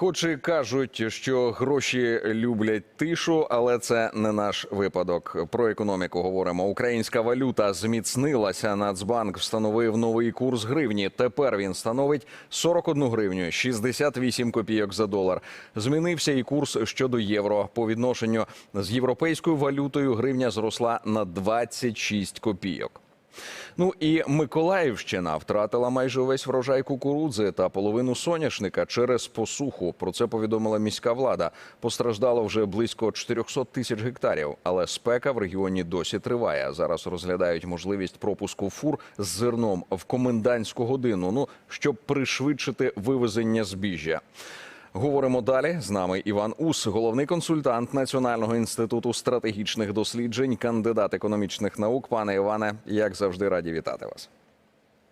Хоч і кажуть, що гроші люблять тишу, але це не наш випадок. Про економіку говоримо. Українська валюта зміцнилася. Нацбанк встановив новий курс гривні. Тепер він становить 41 гривню 68 копійок за долар. Змінився і курс щодо євро. По відношенню з європейською валютою гривня зросла на 26 копійок. Ну і Миколаївщина втратила майже увесь врожай кукурудзи та половину соняшника через посуху. Про це повідомила міська влада. Постраждало вже близько 400 тисяч гектарів, але спека в регіоні досі триває. Зараз розглядають можливість пропуску фур з зерном в комендантську годину. Ну щоб пришвидшити вивезення збіжжя. Говоримо далі. З нами Іван Ус, головний консультант Національного інституту стратегічних досліджень, кандидат економічних наук. Пане Іване, як завжди, раді вітати вас.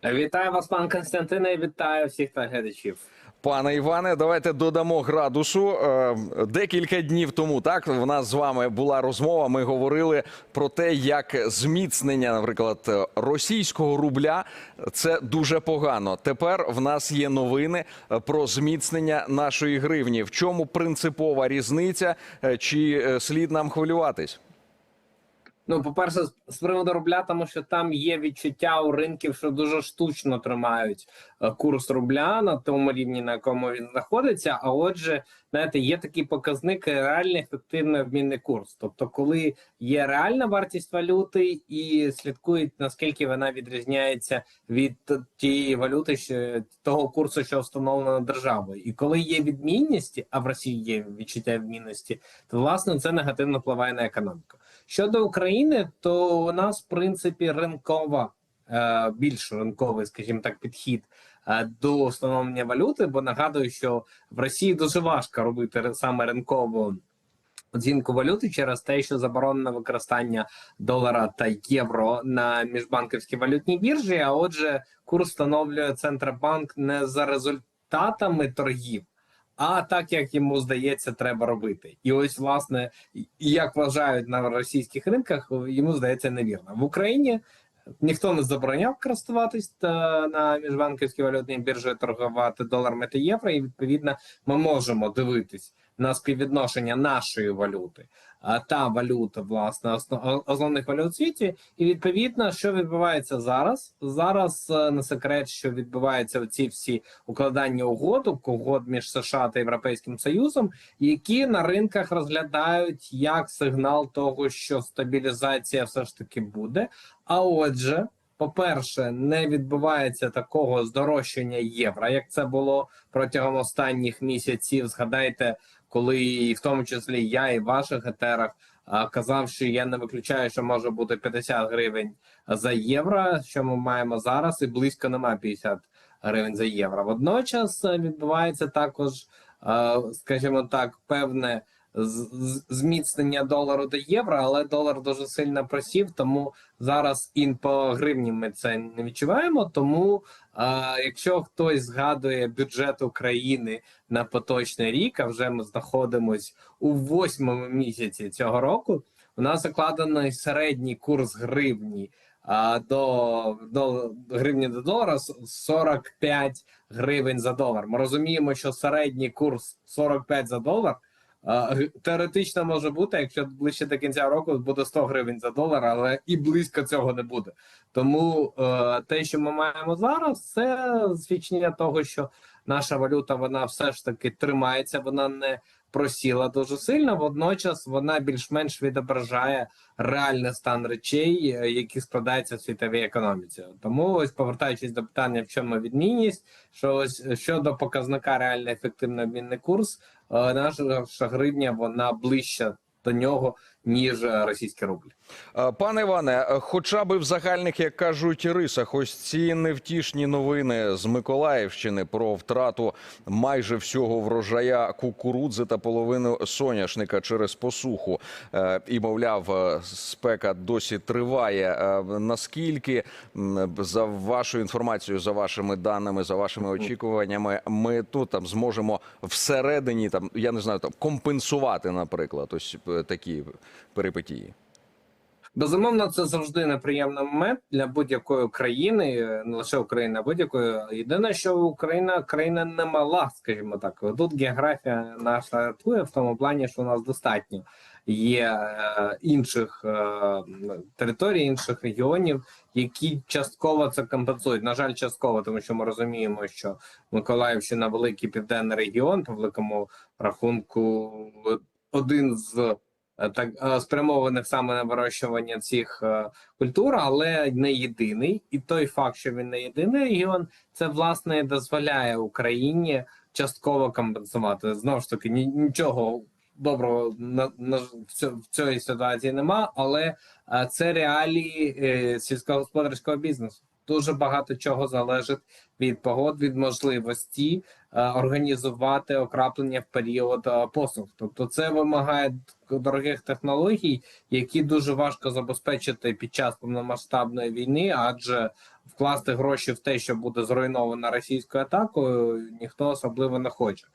Вітаю вас, пан Константине, і вітаю всіх глядачів. Пане Іване, давайте додамо градусу. Е, Декілька днів тому так в нас з вами була розмова. Ми говорили про те, як зміцнення, наприклад, російського рубля це дуже погано. Тепер в нас є новини про зміцнення нашої гривні. В чому принципова різниця? Е, Чи е, слід нам хвилюватись? Ну, по-перше, з- приводу рубля, тому що там є відчуття у ринків, що дуже штучно тримають е, курс рубля на тому рівні, на якому він знаходиться. А отже, знаєте, є такий показник реальний ефективний обмінний курс. Тобто, коли є реальна вартість валюти і слідкують наскільки вона відрізняється від тієї валюти, що того курсу, що встановлено державою, і коли є відмінність, а в Росії є відчуття відмінності, то власне це негативно впливає на економіку. Щодо України, то у нас в принципі ринкова, е, більш ринковий, скажімо так, підхід е, до встановлення валюти. Бо нагадую, що в Росії дуже важко робити саме ринкову оцінку валюти через те, що заборонено використання долара та євро на міжбанківській валютній біржі. А отже, курс встановлює Центробанк не за результатами торгів. А так як йому здається, треба робити, і ось власне як вважають на російських ринках, йому здається невірно в Україні. Ніхто не забороняв користуватись та на міжбанківській валютній біржі торгувати доларами та євро, і відповідно ми можемо дивитись на співвідношення нашої валюти та валюта, власне, основ- основних валют світі. І відповідно, що відбувається зараз? Зараз е, не секрет, що відбуваються ці всі укладання угод, угод між США та Європейським Союзом, які на ринках розглядають як сигнал того, що стабілізація все ж таки буде. А отже, по-перше, не відбувається такого здорожчання євро, як це було протягом останніх місяців. Згадайте, коли і в тому числі я і в ваших етерах казав, що я не виключаю, що може бути 50 гривень за євро, що ми маємо зараз, і близько немає 50 гривень за євро. Водночас е, відбувається також, е, скажімо так, певне зміцнення долару до євро, але долар дуже сильно просів, тому зараз ін по гривні ми це не відчуваємо. Тому а, якщо хтось згадує бюджет України на поточний рік, а вже ми знаходимось у восьмому місяці цього року, у нас закладений середній курс гривні. До, до гривні до долара 45 гривень за долар. Ми розуміємо, що середній курс 45 за долар теоретично може бути, якщо ближче до кінця року буде 100 гривень за долар, але і близько цього не буде. Тому е, те, що ми маємо зараз, це свідчення того, що наша валюта вона все ж таки тримається, вона не просіла дуже сильно. Водночас вона більш-менш відображає реальний стан речей, е, які складаються в світовій економіці. Тому ось повертаючись до питання, в чому відмінність, що ось щодо показника реально ефективний обмінний курс, е, наша гривня вона ближча до нього ніж е, російський рубль. Е, Пане Іване, е, хоча б в загальних, як кажуть, рисах, ось ці невтішні новини з Миколаївщини про втрату майже всього врожая кукурудзи та половину соняшника через посуху. І, мовляв, спека досі триває. Наскільки за вашою інформацією, за вашими даними, за вашими очікуваннями, ми тут там зможемо всередині там, я не знаю, там компенсувати, наприклад, ось такі перипетії? Безумовно, це завжди неприємний момент для будь-якої країни, не лише України, а будь-якої. Єдине, що Україна країна не мала, скажімо так. Тут географія наша рятує в тому плані, що у нас достатньо є е, інших е, територій, інших регіонів, які частково це компенсують. На жаль, частково, тому що ми розуміємо, що Миколаївщина великий південний регіон, по великому рахунку, один з так е, спрямованих саме на вирощування цих е, культур, але не єдиний. І той факт, що він не єдиний регіон, це власне дозволяє Україні частково компенсувати. Знову ж таки, ні- нічого доброго на, на в, цій ситуації нема, але е, це реалії е, сільськогосподарського бізнесу. Дуже багато чого залежить від погод, від можливості е, організувати окраплення в період е. Тобто, це вимагає дорогих технологій, які дуже важко забезпечити під час повномасштабної війни, адже вкласти гроші в те, що буде зруйновано російською атакою, ніхто особливо не хоче.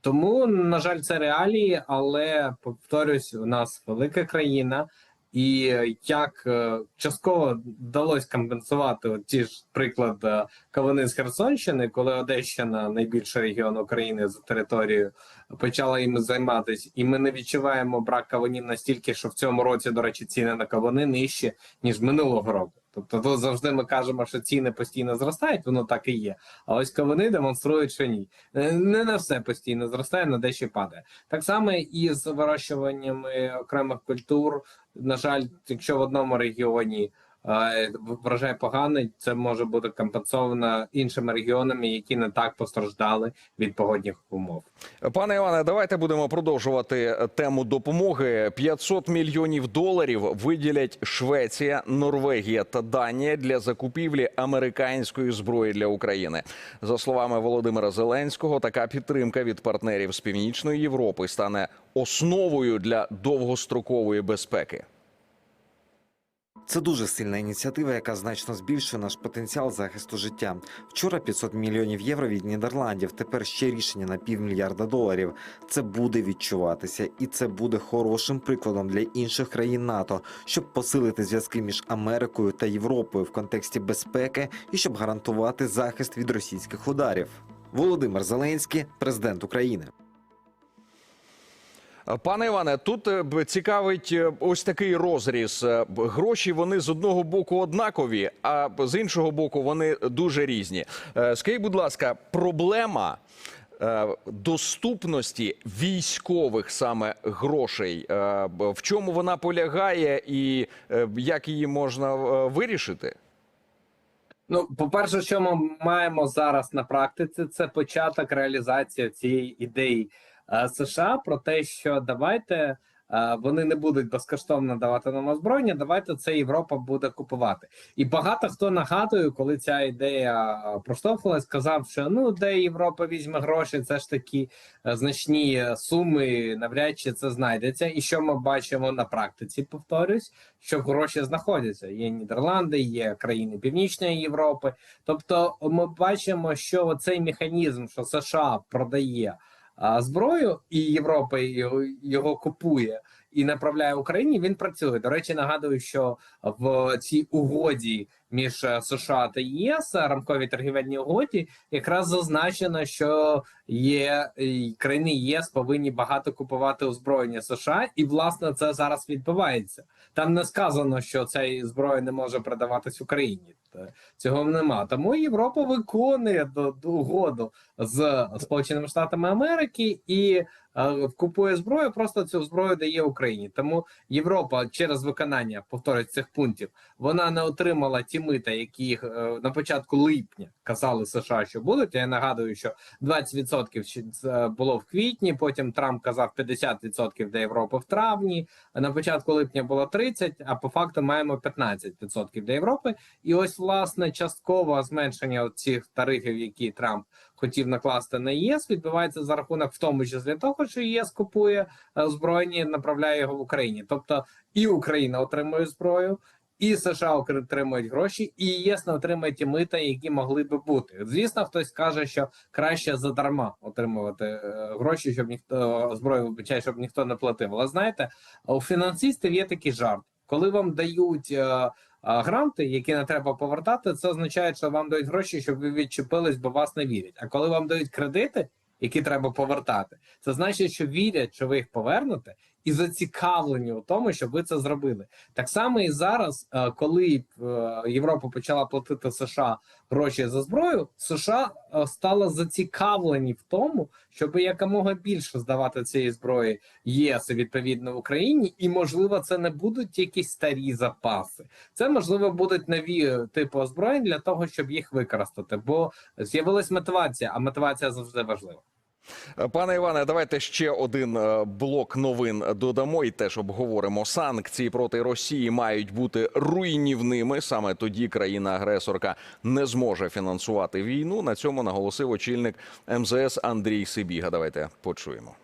Тому, на жаль, це реалії, але повторюсь, у нас велика країна. І як е, частково вдалося компенсувати от ті ж приклад кавани з Херсонщини, коли Одещина, найбільший регіон України за територією, почала їм займатися, і ми не відчуваємо брак кавунів настільки, що в цьому році, до речі, ціни на кавуни нижчі ніж минулого року. Тобто, тут завжди ми кажемо, що ціни постійно зростають, воно так і є. А ось ковини демонструють, що ні. Е, Не на все постійно зростає, на дещо падає. Так само і з вирощуваннями окремих культур. На жаль, якщо в одному регіоні врожай поганий, це може бути компенсовано іншими регіонами, які не так постраждали від погодних умов. Пане Іване, давайте будемо продовжувати тему допомоги. 500 мільйонів доларів виділять Швеція, Норвегія та Данія для закупівлі американської зброї для України. За словами Володимира Зеленського, така підтримка від партнерів з північної Європи стане основою для довгострокової безпеки. Це дуже сильна ініціатива, яка значно збільшує наш потенціал захисту життя. Вчора 500 мільйонів євро від Нідерландів. Тепер ще рішення на півмільярда доларів. Це буде відчуватися, і це буде хорошим прикладом для інших країн НАТО, щоб посилити зв'язки між Америкою та Європою в контексті безпеки і щоб гарантувати захист від російських ударів. Володимир Зеленський, президент України. Пане Іване, тут е, цікавить е, ось такий розріз. Е, Гроші вони з одного боку однакові, а з іншого боку вони дуже різні. Скажіть, будь ласка, проблема доступності військових саме грошей, в чому вона полягає і як її можна вирішити? Ну, по-перше, що ми маємо зараз на практиці, це початок реалізації цієї ідеї США про те, що давайте е, вони не будуть безкоштовно давати нам озброєння, давайте це Європа буде купувати. І багато хто нагадує, коли ця ідея е, проштовхувалась, сказав, що ну де Європа візьме гроші, це ж такі е, значні е, суми, навряд чи це знайдеться. І що ми бачимо на практиці, повторюсь, що гроші знаходяться. Є Нідерланди, є країни Північної Європи. Тобто, ми бачимо, що цей механізм, що США продає зброю, і Європа його купує і направляє Україні. Він працює. До речі, нагадую, що в цій угоді між е, США та ЄС рамковій торгівельній угоді якраз зазначено, що є країни ЄС повинні багато купувати озброєння США, і власне це зараз відбувається. Там не сказано, що ця зброя не може продаватись Україні. Цього нема. Тому Європа виконує угоду з Сполученими Штатами Америки і е, купує зброю. Просто цю зброю дає Україні. Тому Європа через виконання повторюсь, цих пунктів вона не отримала ті мита, які е, на початку липня казали США, що будуть. Я нагадую, що 20% ще це було в квітні. Потім Трамп казав 50% для Європи в травні. На початку липня було 30%, а по факту маємо 15% для Європи. І ось власне часткове зменшення цих тарифів, які Трамп хотів накласти на ЄС, відбувається за рахунок в тому числі того, що ЄС купує е, озброєння, і направляє його в Україні. Тобто і Україна отримує зброю. І США отримують гроші, і ЄС не отримує ті мита, які могли би бути. Звісно, хтось каже, що краще задарма отримувати е, гроші, щоб ніхто зброю вибачає, щоб ніхто не платив. Але знаєте, у фінансистів є такий жарт. Коли вам дають е, е, гранти, які не треба повертати, це означає, що вам дають гроші, щоб ви відчепились, бо вас не вірять. А коли вам дають кредити, які треба повертати, це значить, що вірять, що ви їх повернете, і зацікавлені у тому, щоб ви це зробили. Так само і зараз, е, коли е, Європа почала платити США гроші за зброю, США е, стало зацікавлені в тому, щоб якомога більше здавати цієї зброї ЄС відповідно в Україні, і можливо, це не будуть якісь старі запаси. Це можливо будуть нові типи озброєнь для того, щоб їх використати. Бо з'явилась мотивація, а мотивація завжди важлива. Пане Іване, давайте ще один е, блок новин додамо і теж обговоримо. Санкції проти Росії мають бути руйнівними. Саме тоді країна-агресорка не зможе фінансувати війну. На цьому наголосив очільник МЗС Андрій Сибіга. Давайте почуємо.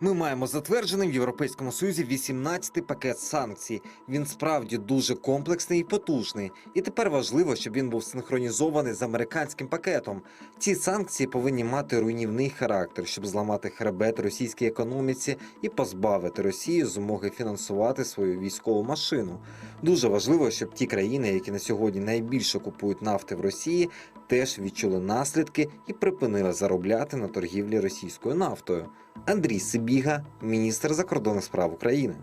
Ми маємо затверджений в Європейському Союзі 18-й пакет санкцій. Він справді дуже комплексний і потужний. І тепер важливо, щоб він був синхронізований з американським пакетом. Ці санкції повинні мати руйнівний характер, щоб зламати хребет російській економіці і позбавити Росію змоги фінансувати свою військову машину. Дуже важливо, щоб ті країни, які на сьогодні найбільше купують нафти в Росії, теж відчули наслідки і припинили заробляти на торгівлі російською нафтою. Андрій Сибіга, міністр закордонних справ України.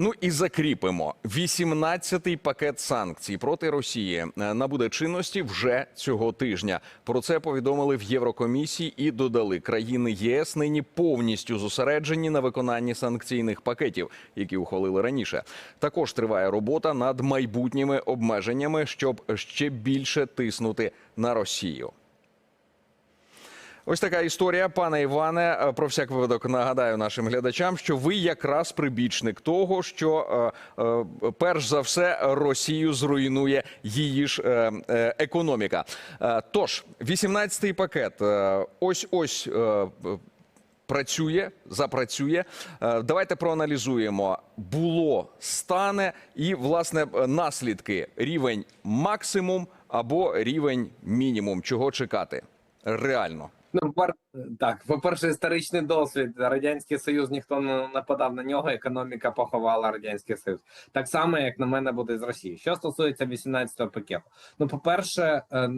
Ну і закріпимо 18-й пакет санкцій проти Росії е, набуде чинності вже цього тижня. Про це повідомили в Єврокомісії і додали країни ЄС нині повністю зосереджені на виконанні санкційних пакетів, які ухвалили раніше. Також триває робота над майбутніми обмеженнями, щоб ще більше тиснути на Росію. Ось така історія, пане Іване. Е, Про всяк випадок нагадаю нашим глядачам, що ви якраз прибічник того, що е, е, перш за все Росію зруйнує її ж економіка. Тож, 18-й пакет. Ось ось. Працює, запрацює. Давайте проаналізуємо. Було, стане і власне наслідки: рівень максимум або рівень мінімум. Чого чекати? Реально. Ну, пар... так, по-перше, історичний досвід. Радянський Союз ніхто не нападав на нього, економіка поховала Радянський Союз. Так само, як на мене буде з Росії. Що стосується 18-го пакету. Ну, по-перше, е,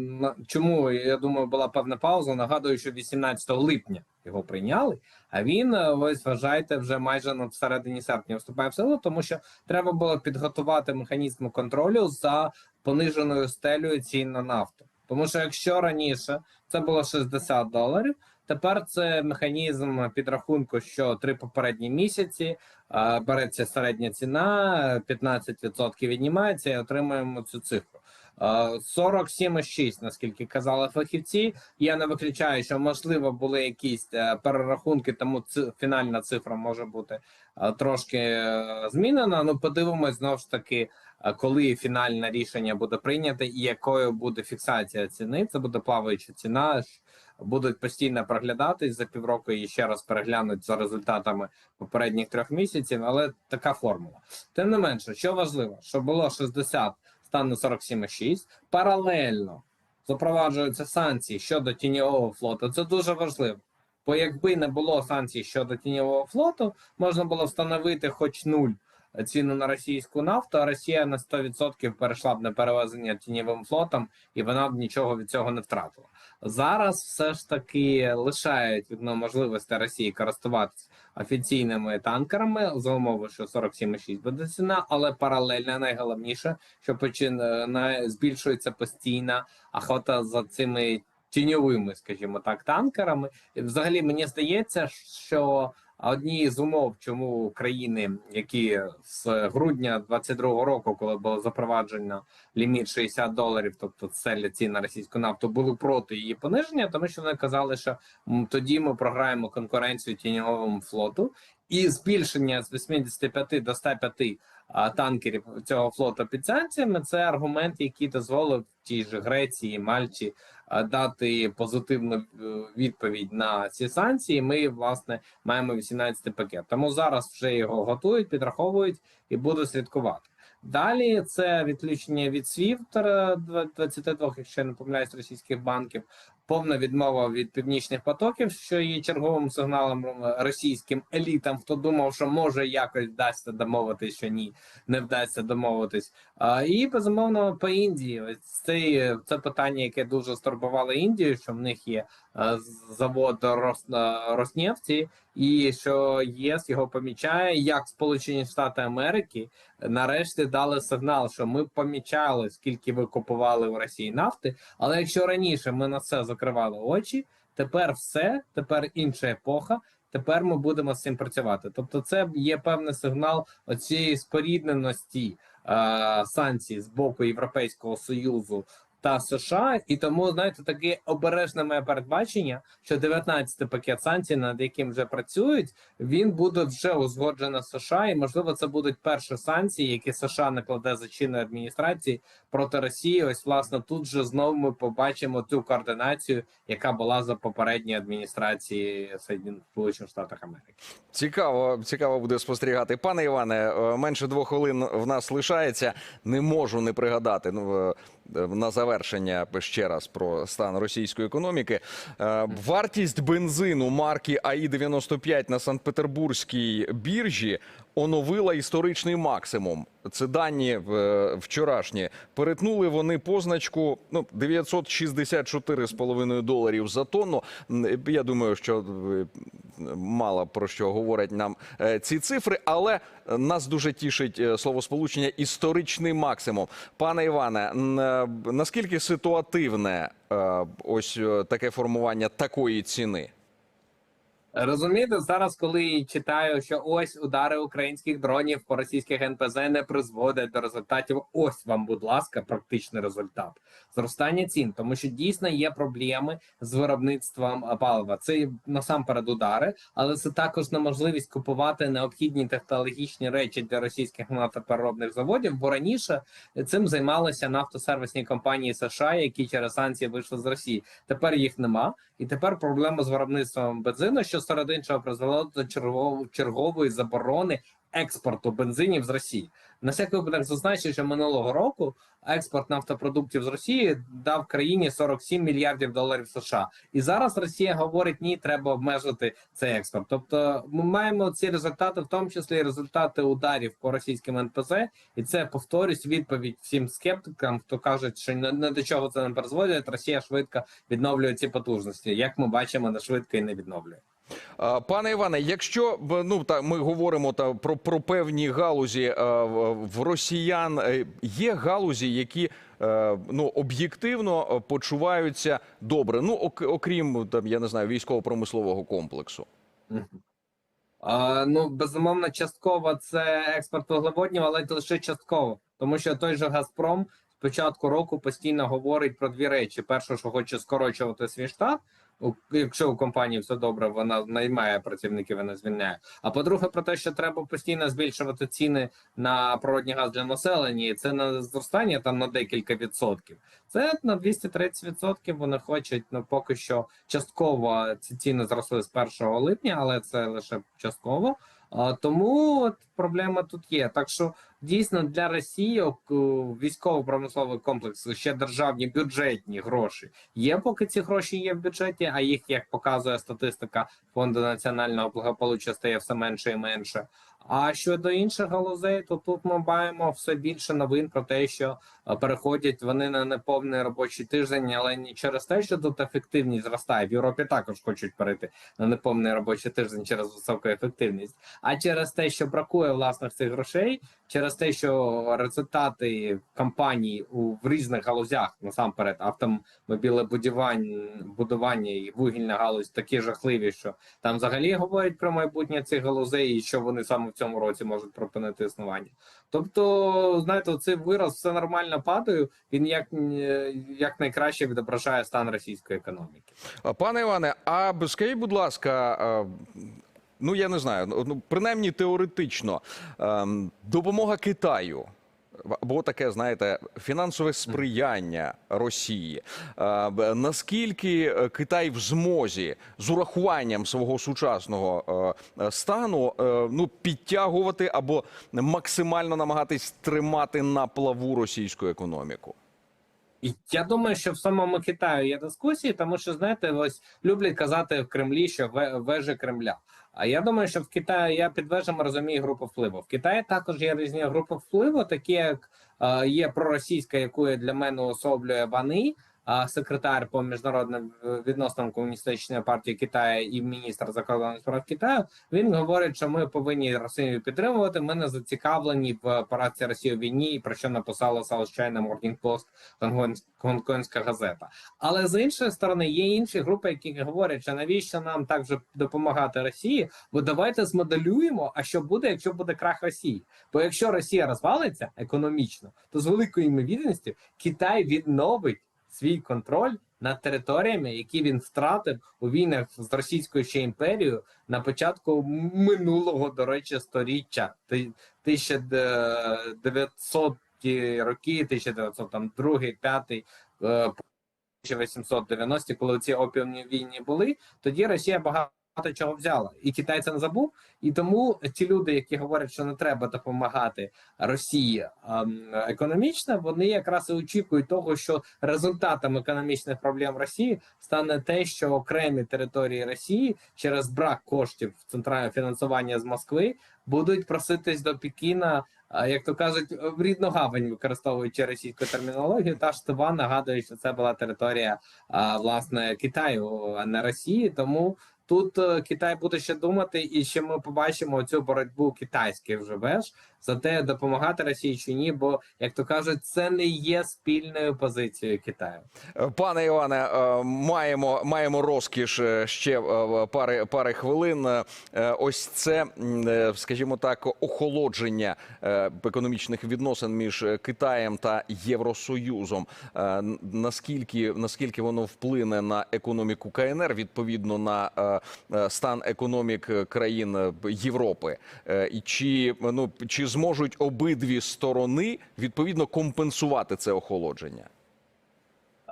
чому я думаю, була певна пауза. Нагадую, що 18 липня його прийняли, а він е, ось вважайте вже майже на всередині серпня вступає в силу, тому що треба було підготувати механізм контролю за пониженою стелею цін на нафту. Тому що якщо раніше це було 60 доларів. Тепер це механізм підрахунку, що три попередні місяці е, береться середня ціна, 15% віднімається і отримуємо цю цифру. Е, 47,6, наскільки казали фахівці. Я не виключаю, що можливо були якісь е, перерахунки, тому ци, фінальна цифра може бути е, трошки е, змінена. Ну подивимось знову ж таки, е, коли фінальне рішення буде прийнято і якою буде фіксація ціни. Це буде плаваюча ціна. Будуть постійно проглядатись за півроку і ще раз переглянуть за результатами попередніх трьох місяців, але така формула. Тим не менше, що важливо, що було 60, стане 47,6. Паралельно запроваджуються санкції щодо тіньового флоту. Це дуже важливо. Бо якби не було санкцій щодо тіньового флоту, можна було встановити хоч нуль ціну на російську нафту, а Росія на 100% перейшла б на перевезення тіньовим флотом, і вона б нічого від цього не втратила. Зараз все ж таки лишають ну, можливості Росії користуватися офіційними танкерами за умови, що 47,6 буде ціна, але паралельно найголовніше, що почин на збільшується постійна охота за цими тіньовими, скажімо так, танкерами. І взагалі мені здається, що одні з умов, чому країни, які з грудня 22-го року, коли було запроваджено ліміт 60 доларів, тобто це цін на російську нафту, були проти її пониження, тому що вони казали, що тоді ми програємо конкуренцію тіньовому флоту, і збільшення з 85 до 105 а, танкерів цього флоту під санкціями це аргумент, який дозволив тій ж Греції, Мальті дати позитивну е, відповідь на ці санкції. Ми власне маємо 18 пакет. Тому зараз вже його готують, підраховують і будуть слідкувати. Далі це відключення від SWIFT е, 22, якщо я не помиляюсь, російських банків. Повна відмова від північних потоків, що є черговим сигналом російським елітам, хто думав, що може якось вдасться домовитись, що ні, не вдасться домовитись. А, і безумовно по Індії. Ось це, це питання, яке дуже стурбувало Індію, що в них є завод Рос, е, Роснефті, і що ЄС його помічає, як Сполучені Штати Америки нарешті дали сигнал, що ми помічали, скільки ви купували у Росії нафти. Але якщо раніше ми на це закривали очі, тепер все, тепер інша епоха. Тепер ми будемо з цим працювати. Тобто, це є певний сигнал оцієї спорідненості е, санкцій з боку Європейського союзу та США, і тому знаєте таке обережне моє передбачення, що 19-й пакет санкцій, над яким вже працюють, він буде вже узгоджено США, і можливо це будуть перші санкції, які США накладе за чинної адміністрації проти Росії. Ось власне тут же знову ми побачимо ту координацію, яка була за попередньої адміністрації Сполучених Штатів Америки. Цікаво, цікаво буде спостерігати. Пане Іване, е, менше двох хвилин в нас лишається. Не можу не пригадати. Ну е, на завершення ще раз про стан російської економіки. Е, Вартість бензину марки АІ 95 на Санкт-Петербурзькій біржі оновила історичний максимум. Це дані е, вчорашні. Перетнули вони позначку ну 964,5 доларів за тонну. Я думаю, що е, мало про що говорять нам е, ці цифри, але нас дуже тішить е, словосполучення історичний максимум. Пане Іване, е, наскільки ситуативне е, ось е, таке формування такої ціни? Розумієте, зараз, коли читаю, що ось удари українських дронів по російських НПЗ не призводять до результатів. Ось вам, будь ласка, практичний результат зростання цін, тому що дійсно є проблеми з виробництвом палива. Це насамперед удари, але це також неможливість купувати необхідні технологічні речі для російських нафтопереробних заводів. Бо раніше цим займалися нафтосервісні компанії США, які через санкції вийшли з Росії. Тепер їх нема, і тепер проблема з виробництвом бензину, що серед іншого призвело до чергової заборони експорту бензинів з Росії. На всякий випадок зазначу, що минулого року експорт нафтопродуктів з Росії дав країні 47 мільярдів доларів США. І зараз Росія говорить: ні, треба обмежити цей експорт. Тобто, ми маємо ці результати, в тому числі результати ударів по російським НПЗ, і це повторюсь відповідь всім скептикам, хто кажуть, що не до чого це не призводить. Росія швидко відновлює ці потужності. Як ми бачимо, не швидко і не відновлює. Пане Іване, якщо ну та ми говоримо та про, про певні галузі в- росіян, е, є галузі, які е, ну об'єктивно е, почуваються добре. Ну ок- окрім там, я не знаю, військово-промислового комплексу. А, ну, безумовно, частково це експорт вуглеводнів, але лише частково, тому що той же Газпром з початку року постійно говорить про дві речі: перше, що хоче скорочувати свій штат. Якщо у компанії все добре, вона наймає працівників, вона звільняє. А по-друге, про те, що треба постійно збільшувати ціни на природний газ для населення, і це на зростання там на декілька відсотків. Це на 230 відсотків. Вони хочуть ну поки що частково ці ціни зросли з 1 липня, але це лише частково. Тому от проблема тут є. Так що дійсно для Росії військово-промисловий комплекс ще державні бюджетні гроші є, поки ці гроші є в бюджеті. А їх, як показує статистика фонду національного благополуччя, стає все менше і менше. А щодо інших галузей, то тут ми маємо все більше новин про те, що е, переходять вони на неповний робочий тиждень, але не через те, що тут ефективність зростає. В Європі також хочуть перейти на неповний робочий тиждень через високу ефективність, а через те, що бракує власних цих грошей, через те, що результати кампаній у в різних галузях насамперед автомобілебудування будування і вугільна галузь такі жахливі, що там взагалі говорять про майбутнє цих галузей, і що вони саме в цьому році можуть припинити існування. Тобто, знаєте, цей вираз все нормально падаю. Він як, е, як найкраще відображає стан російської економіки. Пане Іване, а скажіть, будь ласка, ну я не знаю, ну, ну принаймні теоретично, ем, допомога Китаю. Або таке, знаєте, фінансове сприяння Росії. Наскільки е, Китай в змозі з урахуванням свого сучасного е, е, стану ну підтягувати або максимально намагатись тримати на плаву російську економіку? Я думаю, що в самому Китаї є дискусії, тому що знаєте, ось люблять казати в Кремлі, що вежі Кремля. А я думаю, що в Китаї я під вежами розумію групу впливу. В Китаї також є різні групи впливу, такі як е, є проросійська, яку для мене особлює Вани, секретар по міжнародним е, відносинам комуністичної партії Китаю і міністр закордонних справ Китаю. Він говорить, що ми повинні Росію підтримувати. Ми не зацікавлені в операції Росії у війні, і про що написала South China Morning Post, гонконгська газета. Але з іншої сторони є інші групи, які говорять, що навіщо нам так же допомагати Росії? Бо давайте змоделюємо, а що буде, якщо буде крах Росії. Бо якщо Росія розвалиться економічно, то з великою ймовірністю Китай відновить свій контроль над територіями, які він втратив у війнах з Російською ще імперією на початку минулого, до речі, сторіччя 1900 ті роки, 1900 там другий, п'ятий. е, 1890, коли ці опіумні війни були, тоді Росія багато чого взяла, і Китай це не забув. І тому ті люди, які говорять, що не треба допомагати Росії ем, економічно, вони якраз і очікують того, що результатом економічних проблем Росії стане те, що окремі території Росії через брак коштів центрального фінансування з Москви будуть проситись до Пекіна. а, Як то кажуть, в рідну гавань використовуючи російську термінологію, та ж Тува нагадує, що це була територія а, власне Китаю, а не Росії. Тому тут е, Китай буде ще думати, і ще ми побачимо цю боротьбу китайських вже веж за те, допомагати Росії чи ні. Бо як то кажуть, це не є спільною позицією Китаю. Е, Пане Іване, е, маємо маємо розкіш е, ще пари пари хвилин. Ось це, скажімо так, охолодження економічних відносин між Китаєм та Євросоюзом. Наскільки наскільки воно вплине на економіку КНР, відповідно на стан економік країн Європи, і чи ну чи зможуть обидві сторони відповідно компенсувати це охолодження?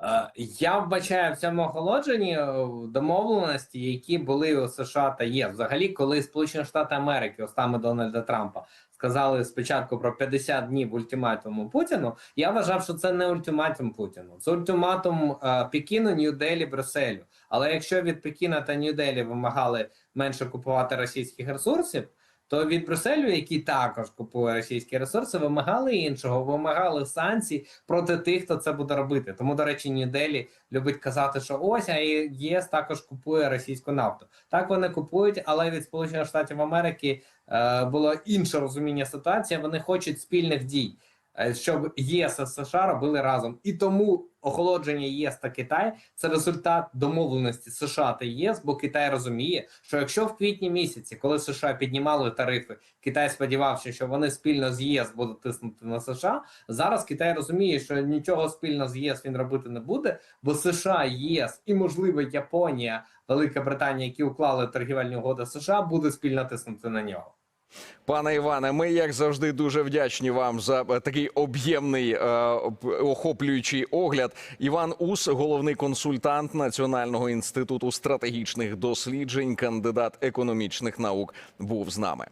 Е, Я вбачаю в цьому охолодженні е, домовленості, які були у США та є. Взагалі, коли Сполучені Штати Америки, устами Дональда Трампа, сказали спочатку про 50 днів ультиматуму Путіну. Я вважав, що це не ультиматум Путіну, це ультиматум е, Пекіну, Нью-Делі, Брюсселю. Але якщо від Пекіна та Нью-Делі вимагали менше купувати російських ресурсів, то від Брюсселю, який також купує російські ресурси, вимагали іншого, вимагали санкцій проти тих, хто це буде робити. Тому, до речі, Нью-Делі любить казати, що ось а ЄС також купує російську нафту. Так вони купують, але від Сполучених Штатів Америки е, було інше розуміння ситуації. Вони хочуть спільних дій, щоб ЄС і США робили разом. І тому охолодження ЄС та Китай це результат домовленості США та ЄС, бо Китай розуміє, що якщо в квітні місяці, коли США піднімали тарифи, Китай сподівався, що вони спільно з ЄС будуть тиснути на США. Зараз Китай розуміє, що нічого спільно з ЄС він робити не буде, бо США, ЄС і можливо Японія, Велика Британія, які уклали торгівельні угоди США, буде спільно тиснути на нього. Пане Іване, ми як завжди дуже вдячні вам за е, такий об'ємний е, охоплюючий огляд. Іван Ус, головний консультант Національного інституту стратегічних досліджень, кандидат економічних наук, був з нами.